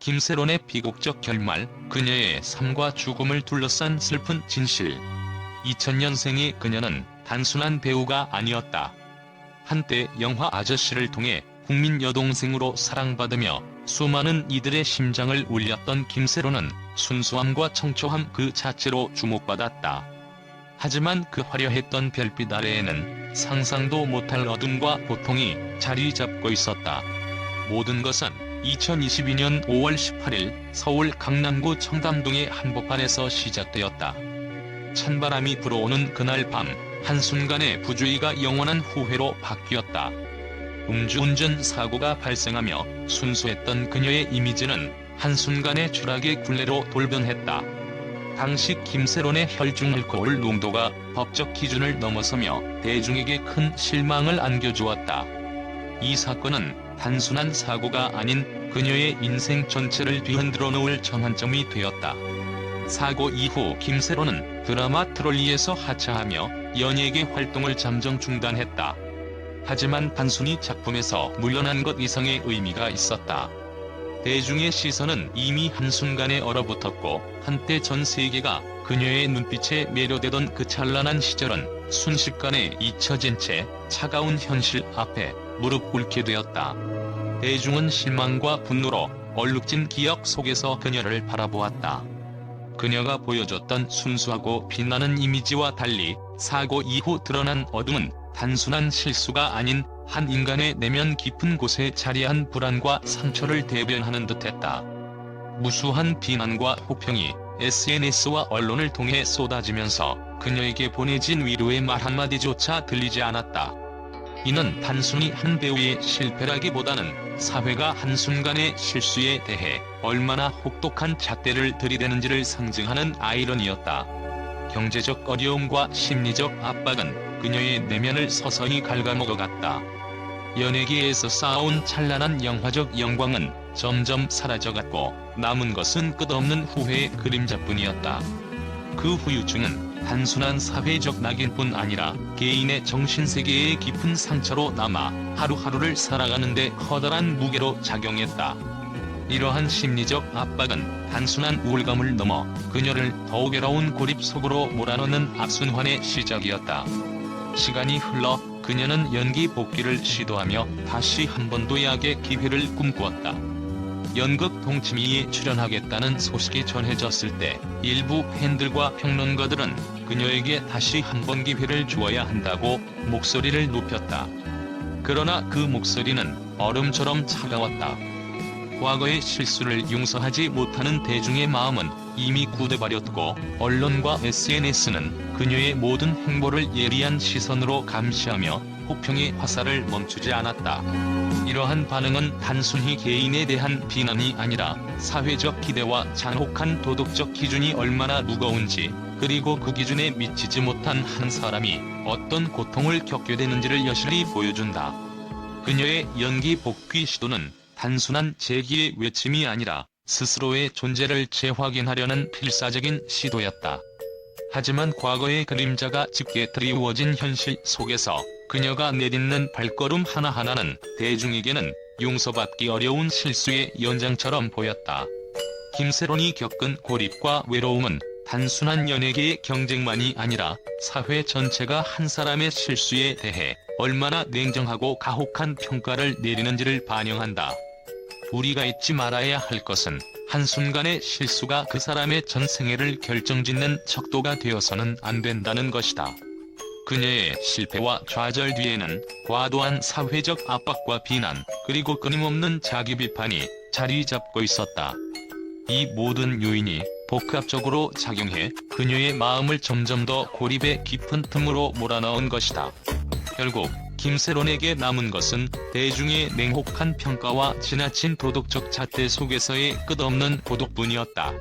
김세론의 비극적 결말, 그녀의 삶과 죽음을 둘러싼 슬픈 진실. 2000년생의 그녀는 단순한 배우가 아니었다. 한때 영화 아저씨를 통해 국민 여동생으로 사랑받으며 수많은 이들의 심장을 울렸던 김세론은 순수함과 청초함 그 자체로 주목받았다. 하지만 그 화려했던 별빛 아래에는 상상도 못할 어둠과 고통이 자리 잡고 있었다. 모든 것은 2022년 5월 18일 서울 강남구 청담동의 한복판에서 시작되었다. 찬바람이 불어오는 그날 밤, 한순간에 부주의가 영원한 후회로 바뀌었다. 음주운전 사고가 발생하며 순수했던 그녀의 이미지는 한순간에 추락의 굴레로 돌변했다. 당시 김세론의 혈중 알코올 농도가 법적 기준을 넘어서며 대중에게 큰 실망을 안겨주었다. 이 사건은 단순한 사고가 아닌 그녀의 인생 전체를 뒤흔들어 놓을 전환점이 되었다. 사고 이후 김세론은 드라마 트롤리에서 하차하며 연예계 활동을 잠정 중단했다. 하지만 단순히 작품에서 물러난 것 이상의 의미가 있었다. 대중의 시선은 이미 한순간에 얼어붙었고 한때 전 세계가 그녀의 눈빛에 매료되던 그 찬란한 시절은 순식간에 잊혀진 채 차가운 현실 앞에 무릎 꿇게 되었다. 대중은 실망과 분노로 얼룩진 기억 속에서 그녀를 바라보았다. 그녀가 보여줬던 순수하고 빛나는 이미지와 달리 사고 이후 드러난 어둠은 단순한 실수가 아닌 한 인간의 내면 깊은 곳에 자리한 불안과 상처를 대변하는 듯했다. 무수한 비난과 호평이 SNS와 언론을 통해 쏟아지면서 그녀에게 보내진 위로의 말 한마디조차 들리지 않았다. 이는 단순히 한 배우의 실패라기보다는 사회가 한순간의 실수에 대해 얼마나 혹독한 잣대를 들이대는지를 상징하는 아이러니였다. 경제적 어려움과 심리적 압박은 그녀의 내면을 서서히 갉아먹어갔다. 연예계에서 쌓아온 찬란한 영화적 영광은 점점 사라져갔고 남은 것은 끝없는 후회의 그림자뿐이었다. 그 후유증은 단순한 사회적 낙인뿐 아니라 개인의 정신세계에 깊은 상처로 남아 하루하루를 살아가는데 커다란 무게로 작용했다. 이러한 심리적 압박은 단순한 우울감을 넘어 그녀를 더욱 외로운 고립 속으로 몰아넣는 악순환의 시작이었다. 시간이 흘러 그녀는 연기 복귀를 시도하며 다시 한번더 약의 기회를 꿈꾸었다. 연극 동치미에 출연하겠다는 소식이 전해졌을 때 일부 팬들과 평론가들은 그녀에게 다시 한 번 기회를 주어야 한다고 목소리를 높였다. 그러나 그 목소리는 얼음처럼 차가웠다. 과거의 실수를 용서하지 못하는 대중의 마음은 이미 굳어버렸고 언론과 SNS는 그녀의 모든 행보를 예리한 시선으로 감시하며 호평의 화살을 멈추지 않았다. 이러한 반응은 단순히 개인에 대한 비난이 아니라 사회적 기대와 잔혹한 도덕적 기준이 얼마나 무거운지 그리고 그 기준에 미치지 못한 한 사람이 어떤 고통을 겪게 되는지를 여실히 보여준다. 그녀의 연기 복귀 시도는 단순한 재기의 외침이 아니라 스스로의 존재를 재확인하려는 필사적인 시도였다. 하지만 과거의 그림자가 짙게 드리워진 현실 속에서 그녀가 내딛는 발걸음 하나하나는 대중에게는 용서받기 어려운 실수의 연장처럼 보였다. 김세론이 겪은 고립과 외로움은 단순한 연예계의 경쟁만이 아니라 사회 전체가 한 사람의 실수에 대해 얼마나 냉정하고 가혹한 평가를 내리는지를 반영한다. 우리가 잊지 말아야 할 것은 한순간의 실수가 그 사람의 전생애를 결정짓는 척도가 되어서는 안 된다는 것이다. 그녀의 실패와 좌절 뒤에는 과도한 사회적 압박과 비난, 그리고 끊임없는 자기 비판이 자리 잡고 있었다. 이 모든 요인이 복합적으로 작용해 그녀의 마음을 점점 더 고립의 깊은 틈으로 몰아넣은 것이다. 결국 김세론에게 남은 것은 대중의 냉혹한 평가와 지나친 도덕적 잣대 속에서의 끝없는 고독뿐이었다.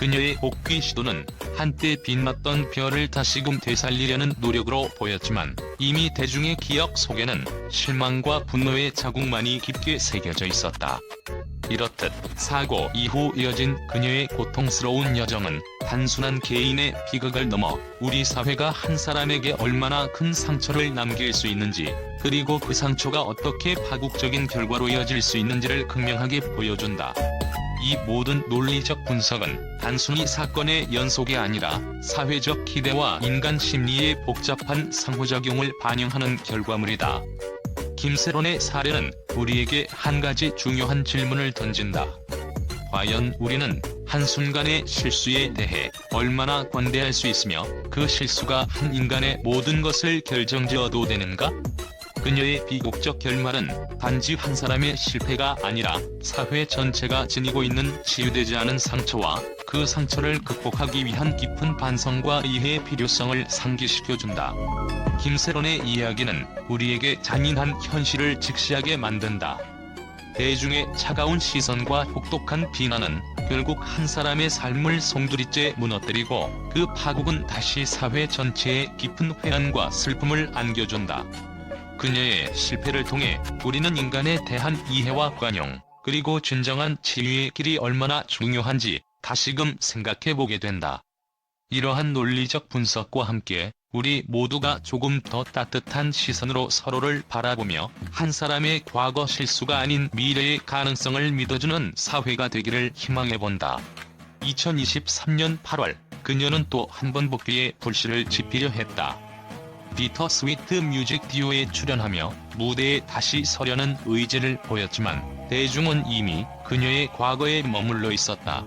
그녀의 복귀 시도는 한때 빛났던 별을 다시금 되살리려는 노력으로 보였지만 이미 대중의 기억 속에는 실망과 분노의 자국만이 깊게 새겨져 있었다. 이렇듯 사고 이후 이어진 그녀의 고통스러운 여정은 단순한 개인의 비극을 넘어 우리 사회가 한 사람에게 얼마나 큰 상처를 남길 수 있는지 그리고 그 상처가 어떻게 파국적인 결과로 이어질 수 있는지를 극명하게 보여준다. 이 모든 논리적 분석은 단순히 사건의 연속이 아니라 사회적 기대와 인간 심리의 복잡한 상호작용을 반영하는 결과물이다. 김세론의 사례는 우리에게 한 가지 중요한 질문을 던진다. 과연 우리는 한순간의 실수에 대해 얼마나 관대할 수 있으며 그 실수가 한 인간의 모든 것을 결정지어도 되는가? 그녀의 비극적 결말은 단지 한 사람의 실패가 아니라 사회 전체가 지니고 있는 치유되지 않은 상처와 그 상처를 극복하기 위한 깊은 반성과 이해의 필요성을 상기시켜준다. 김세론의 이야기는 우리에게 잔인한 현실을 직시하게 만든다. 대중의 차가운 시선과 혹독한 비난은 결국 한 사람의 삶을 송두리째 무너뜨리고 그 파국은 다시 사회 전체에 깊은 회한과 슬픔을 안겨준다. 그녀의 실패를 통해 우리는 인간에 대한 이해와 관용, 그리고 진정한 치유의 길이 얼마나 중요한지 다시금 생각해 보게 된다. 이러한 논리적 분석과 함께 우리 모두가 조금 더 따뜻한 시선으로 서로를 바라보며 한 사람의 과거 실수가 아닌 미래의 가능성을 믿어주는 사회가 되기를 희망해 본다. 2023년 8월 그녀는 또 한 번 복귀의 불씨를 지피려 했다. 비터 스위트 뮤직 듀오에 출연하며 무대에 다시 서려는 의지를 보였지만 대중은 이미 그녀의 과거에 머물러 있었다.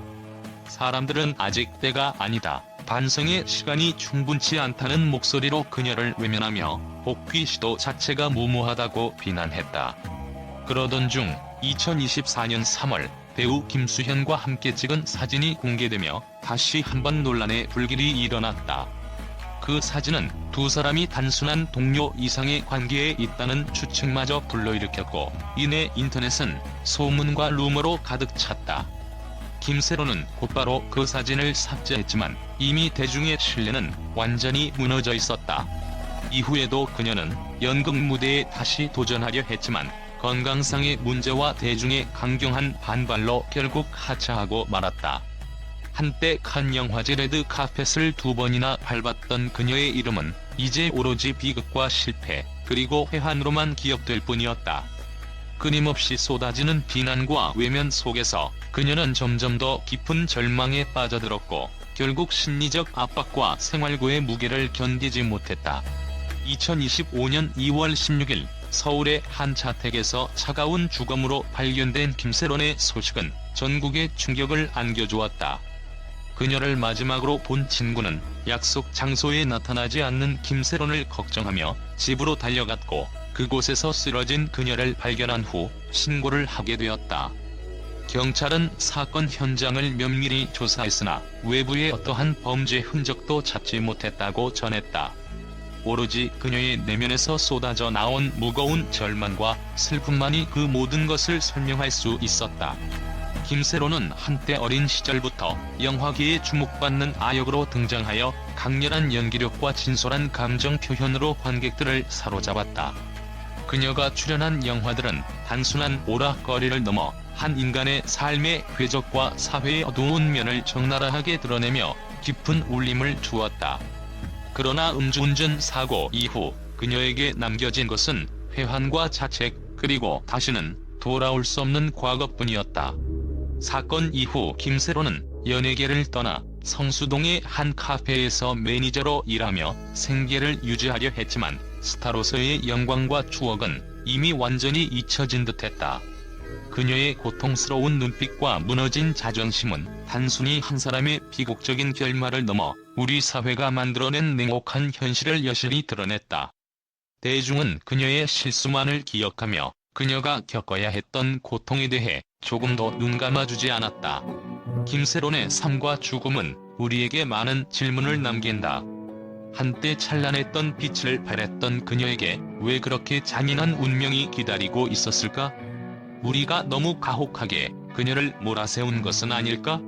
사람들은 아직 때가 아니다. 반성의 시간이 충분치 않다는 목소리로 그녀를 외면하며 복귀 시도 자체가 무모하다고 비난했다. 그러던 중 2024년 3월 배우 김수현과 함께 찍은 사진이 공개되며 다시 한번 논란의 불길이 일어났다. 그 사진은 두 사람이 단순한 동료 이상의 관계에 있다는 추측마저 불러일으켰고 이내 인터넷은 소문과 루머로 가득 찼다. 김세로는 곧바로 그 사진을 삭제했지만 이미 대중의 신뢰는 완전히 무너져 있었다. 이후에도 그녀는 연극 무대에 다시 도전하려 했지만 건강상의 문제와 대중의 강경한 반발로 결국 하차하고 말았다. 한때 칸 영화제 레드 카펫을 두 번이나 밟았던 그녀의 이름은 이제 오로지 비극과 실패, 그리고 회한으로만 기억될 뿐이었다. 끊임없이 쏟아지는 비난과 외면 속에서 그녀는 점점 더 깊은 절망에 빠져들었고 결국 심리적 압박과 생활고의 무게를 견디지 못했다. 2025년 2월 16일 서울의 한 자택에서 차가운 주검으로 발견된 김세론의 소식은 전국에 충격을 안겨주었다. 그녀를 마지막으로 본 친구는 약속 장소에 나타나지 않는 김세론을 걱정하며 집으로 달려갔고 그곳에서 쓰러진 그녀를 발견한 후 신고를 하게 되었다. 경찰은 사건 현장을 면밀히 조사했으나 외부의 어떠한 범죄 흔적도 찾지 못했다고 전했다. 오로지 그녀의 내면에서 쏟아져 나온 무거운 절망과 슬픔만이 그 모든 것을 설명할 수 있었다. 김세로는 한때 어린 시절부터 영화계에 주목받는 아역으로 등장하여 강렬한 연기력과 진솔한 감정 표현으로 관객들을 사로잡았다. 그녀가 출연한 영화들은 단순한 오락거리를 넘어 한 인간의 삶의 궤적과 사회의 어두운 면을 적나라하게 드러내며 깊은 울림을 주었다. 그러나 음주운전 사고 이후 그녀에게 남겨진 것은 회한과 자책 그리고 다시는 돌아올 수 없는 과거뿐이었다. 사건 이후 김세로는 연예계를 떠나 성수동의 한 카페에서 매니저로 일하며 생계를 유지하려 했지만 스타로서의 영광과 추억은 이미 완전히 잊혀진 듯했다. 그녀의 고통스러운 눈빛과 무너진 자존심은 단순히 한 사람의 비극적인 결말을 넘어 우리 사회가 만들어낸 냉혹한 현실을 여실히 드러냈다. 대중은 그녀의 실수만을 기억하며 그녀가 겪어야 했던 고통에 대해 조금도 눈감아주지 않았다. 김세론의 삶과 죽음은 우리에게 많은 질문을 남긴다. 한때 찬란했던 빛을 발했던 그녀에게 왜 그렇게 잔인한 운명이 기다리고 있었을까? 우리가 너무 가혹하게 그녀를 몰아세운 것은 아닐까?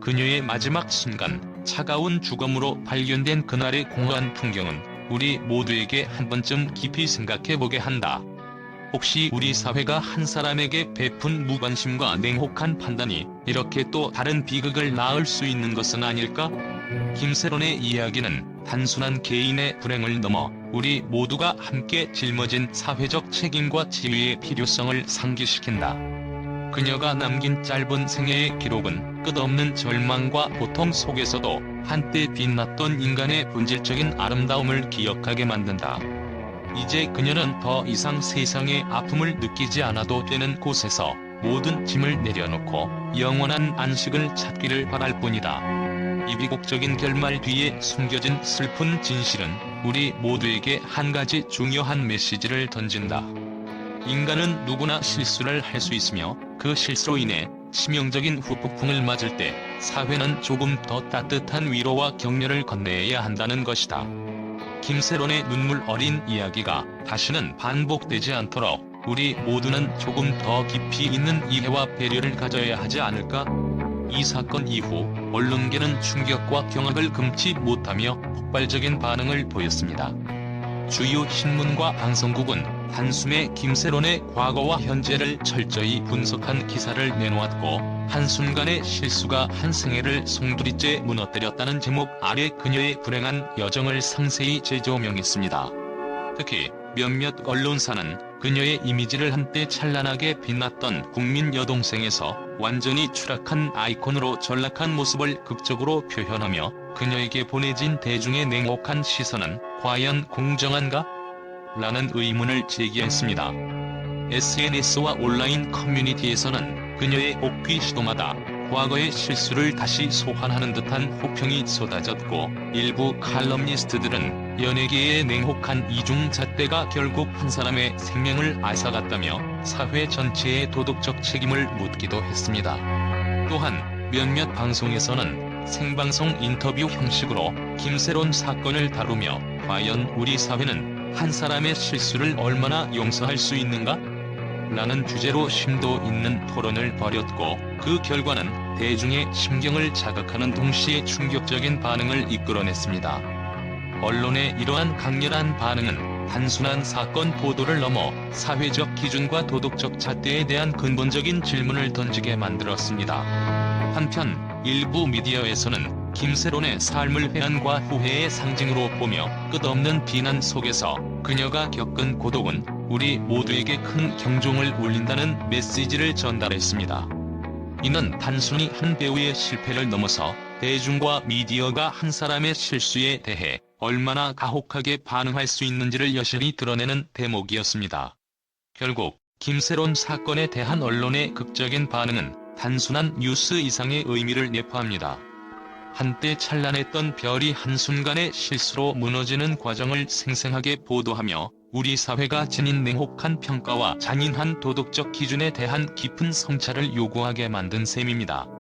그녀의 마지막 순간 차가운 주검으로 발견된 그날의 공허한 풍경은 우리 모두에게 한 번쯤 깊이 생각해보게 한다. 혹시 우리 사회가 한 사람에게 베푼 무관심과 냉혹한 판단이 이렇게 또 다른 비극을 낳을 수 있는 것은 아닐까? 김세론의 이야기는 단순한 개인의 불행을 넘어 우리 모두가 함께 짊어진 사회적 책임과 지위의 필요성을 상기시킨다. 그녀가 남긴 짧은 생애의 기록은 끝없는 절망과 고통 속에서도 한때 빛났던 인간의 본질적인 아름다움을 기억하게 만든다. 이제 그녀는 더 이상 세상의 아픔을 느끼지 않아도 되는 곳에서 모든 짐을 내려놓고 영원한 안식을 찾기를 바랄 뿐이다. 이 비곡적인 결말 뒤에 숨겨진 슬픈 진실은 우리 모두에게 한 가지 중요한 메시지를 던진다. 인간은 누구나 실수를 할 수 있으며 그 실수로 인해 치명적인 후폭풍을 맞을 때 사회는 조금 더 따뜻한 위로와 격려를 건네야 한다는 것이다. 김세론의 눈물 어린 이야기가 다시는 반복되지 않도록 우리 모두는 조금 더 깊이 있는 이해와 배려를 가져야 하지 않을까? 이 사건 이후 언론계는 충격과 경악을 금치 못하며 폭발적인 반응을 보였습니다. 주요 신문과 방송국은 단숨에 김세론의 과거와 현재를 철저히 분석한 기사를 내놓았고 한순간의 실수가 한 생애를 송두리째 무너뜨렸다는 제목 아래 그녀의 불행한 여정을 상세히 재조명했습니다. 특히 몇몇 언론사는 그녀의 이미지를 한때 찬란하게 빛났던 국민 여동생에서 완전히 추락한 아이콘으로 전락한 모습을 극적으로 표현하며 그녀에게 보내진 대중의 냉혹한 시선은 과연 공정한가? 라는 의문을 제기했습니다. SNS와 온라인 커뮤니티에서는 그녀의 복귀 시도마다 과거의 실수를 다시 소환하는 듯한 호평이 쏟아졌고 일부 칼럼니스트들은 연예계의 냉혹한 이중잣대가 결국 한 사람의 생명을 앗아갔다며 사회 전체의 도덕적 책임을 묻기도 했습니다. 또한 몇몇 방송에서는 생방송 인터뷰 형식으로 김세론 사건을 다루며 과연 우리 사회는 한 사람의 실수를 얼마나 용서할 수 있는가? 라는 주제로 심도 있는 토론을 벌였고 그 결과는 대중의 심경을 자극하는 동시에 충격적인 반응을 이끌어냈습니다. 언론의 이러한 강렬한 반응은 단순한 사건 보도를 넘어 사회적 기준과 도덕적 잣대에 대한 근본적인 질문을 던지게 만들었습니다. 한편 일부 미디어에서는 김세론의 삶을 회한과 후회의 상징으로 보며 끝없는 비난 속에서 그녀가 겪은 고독은 우리 모두에게 큰 경종을 울린다는 메시지를 전달했습니다. 이는 단순히 한 배우의 실패를 넘어서 대중과 미디어가 한 사람의 실수에 대해 얼마나 가혹하게 반응할 수 있는지를 여실히 드러내는 대목이었습니다. 결국 김세론 사건에 대한 언론의 극적인 반응은 단순한 뉴스 이상의 의미를 내포합니다. 한때 찬란했던 별이 한순간의 실수로 무너지는 과정을 생생하게 보도하며 우리 사회가 지닌 냉혹한 평가와 잔인한 도덕적 기준에 대한 깊은 성찰을 요구하게 만든 셈입니다.